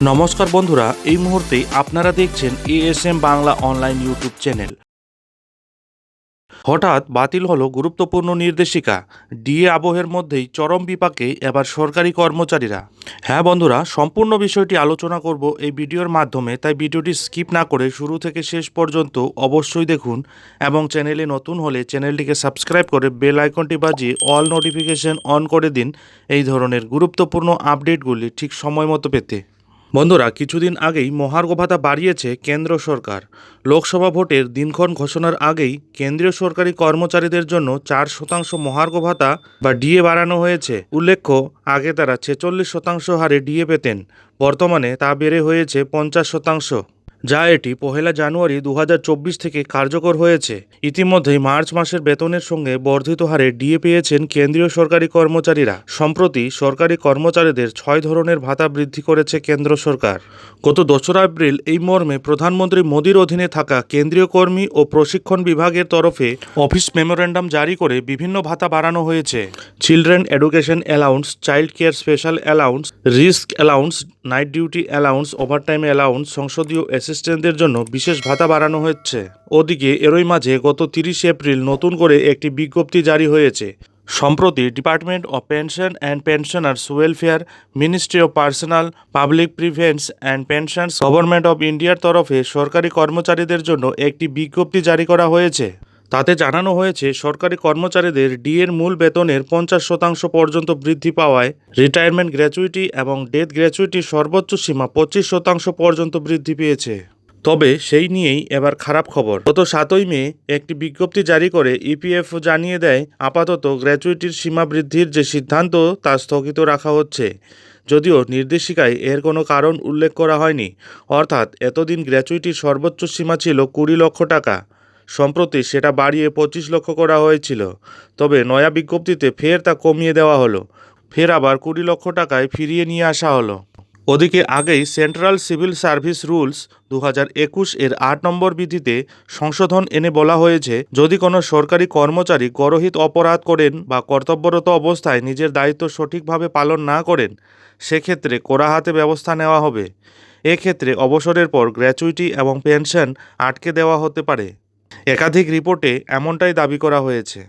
নমস্কার বন্ধুরা, এই মুহূর্তে আপনারা দেখছেন ASM Bangla online YouTube channel হঠাৎ বাতিল হলো গুরুত্বপূর্ণ নির্দেশিকা, ডিএ আবহের মধ্যেই চরম বিপাকে এবার সরকারি কর্মচারীরা। হ্যাঁ বন্ধুরা, সম্পূর্ণ বিষয়টি আলোচনা করব এই ভিডিওর মাধ্যমে, তাই ভিডিওটি স্কিপ না করে শুরু থেকে শেষ পর্যন্ত অবশ্যই দেখুন এবং চ্যানেলে নতুন হলে চ্যানেলটিকে সাবস্ক্রাইব করে বেল আইকনটি বাজিয়ে অল নোটিফিকেশন অন করে দিন এই ধরনের গুরুত্বপূর্ণ আপডেটগুলি ঠিক সময় মতো পেতে। বন্ধুরা, কিছুদিন আগেই মহার্ঘ ভাতা বাড়িয়েছে কেন্দ্র সরকার। লোকসভা ভোটের দিনক্ষণ ঘোষণার আগেই কেন্দ্রীয় সরকারি কর্মচারীদের জন্য চার শতাংশ মহার্ঘ ভাতা বা ডিএ বাড়ানো হয়েছে। উল্লেখ্য, আগে তারা ছেচল্লিশ শতাংশ হারে ডিএ পেতেন, বর্তমানে তা বেড়ে হয়েছে পঞ্চাশ শতাংশ। যা এটি পহেলা জানুয়ারি দু হাজার চব্বিশ থেকে কার্যকর হয়েছে। ইতিমধ্যেই মার্চ মাসের বেতনের সঙ্গে বর্ধিত হারে ডিএ পেয়েছেন কেন্দ্রীয় সরকারি কর্মচারীরা। সম্প্রতি সরকারি কর্মচারীদের ছয় ধরনের ভাতা বৃদ্ধি করেছে কেন্দ্র সরকার। গত দোসরা এপ্রিল এই মর্মে প্রধানমন্ত্রী মোদীর অধীনে থাকা কেন্দ্রীয় কর্মী ও প্রশিক্ষণ বিভাগের তরফে অফিস মেমোরেন্ডাম জারি করে বিভিন্ন ভাতা বাড়ানো হয়েছে। Children education allowance, child care special allowance, risk allowance, night duty allowance, overtime allowance, সংসদীয় অ্যাসিস্ট্যান্টদের জন্য বিশেষ ভাতা বাড়ানো হচ্ছে। ওদিকে এরই মাঝে গত তিরিশে এপ্রিল নতুন করে একটি বিজ্ঞপ্তি জারি হয়েছে। সম্প্রতি department of pension and pensioners welfare, ministry of personnel, public grievances and pensions, government of ইন্ডিয়ার তরফে সরকারি কর্মচারীদের জন্য একটি বিজ্ঞপ্তি জারি করা হয়েছে। তাতে জানানো হয়েছে, সরকারি কর্মচারীদের ডিএর মূল বেতনের পঞ্চাশ শতাংশ পর্যন্ত বৃদ্ধি পাওয়ায় রিটায়ারমেন্ট গ্র্যাচুইটি এবং ডেথ গ্র্যাচুইটির সর্বোচ্চ সীমা পঁচিশ শতাংশ পর্যন্ত বৃদ্ধি পেয়েছে। তবে সেই নিয়েই এবার খারাপ খবর। গত সাতই মে একটি বিজ্ঞপ্তি জারি করে ইপিএফও জানিয়ে দেয়, আপাতত গ্র্যাচুইটির সীমা বৃদ্ধির যে সিদ্ধান্ত তা স্থগিত রাখা হচ্ছে। যদিও নির্দেশিকায় এর কোনো কারণ উল্লেখ করা হয়নি। অর্থাৎ এতদিন গ্র্যাচুইটির সর্বোচ্চ সীমা ছিল কুড়ি লক্ষ টাকা। সম্প্রতি সেটা বাড়িয়ে পঁচিশ লক্ষ করা হয়েছিল। তবে নয়া বিজ্ঞপ্তিতে ফের তা কমিয়ে দেওয়া হলো। ফের আবার কুড়ি লক্ষ টাকায় ফিরিয়ে নিয়ে আসা হলো। ওদিকে আগেই সেন্ট্রাল সিভিল সার্ভিস রুলস দু একুশ এর আট নম্বর বিধিতে সংশোধন এনে বলা হয়েছে, যদি কোনো সরকারি কর্মচারী গরহিত অপরাধ করেন বা কর্তব্যরত অবস্থায় নিজের দায়িত্ব সঠিকভাবে পালন না করেন, সেক্ষেত্রে কড়া হাতে ব্যবস্থা নেওয়া হবে। এক্ষেত্রে অবসরের পর গ্র্যাচুইটি এবং পেনশন আটকে দেওয়া হতে পারে। একাধিক রিপোর্টে এমনটাই দাবি করা হয়েছে।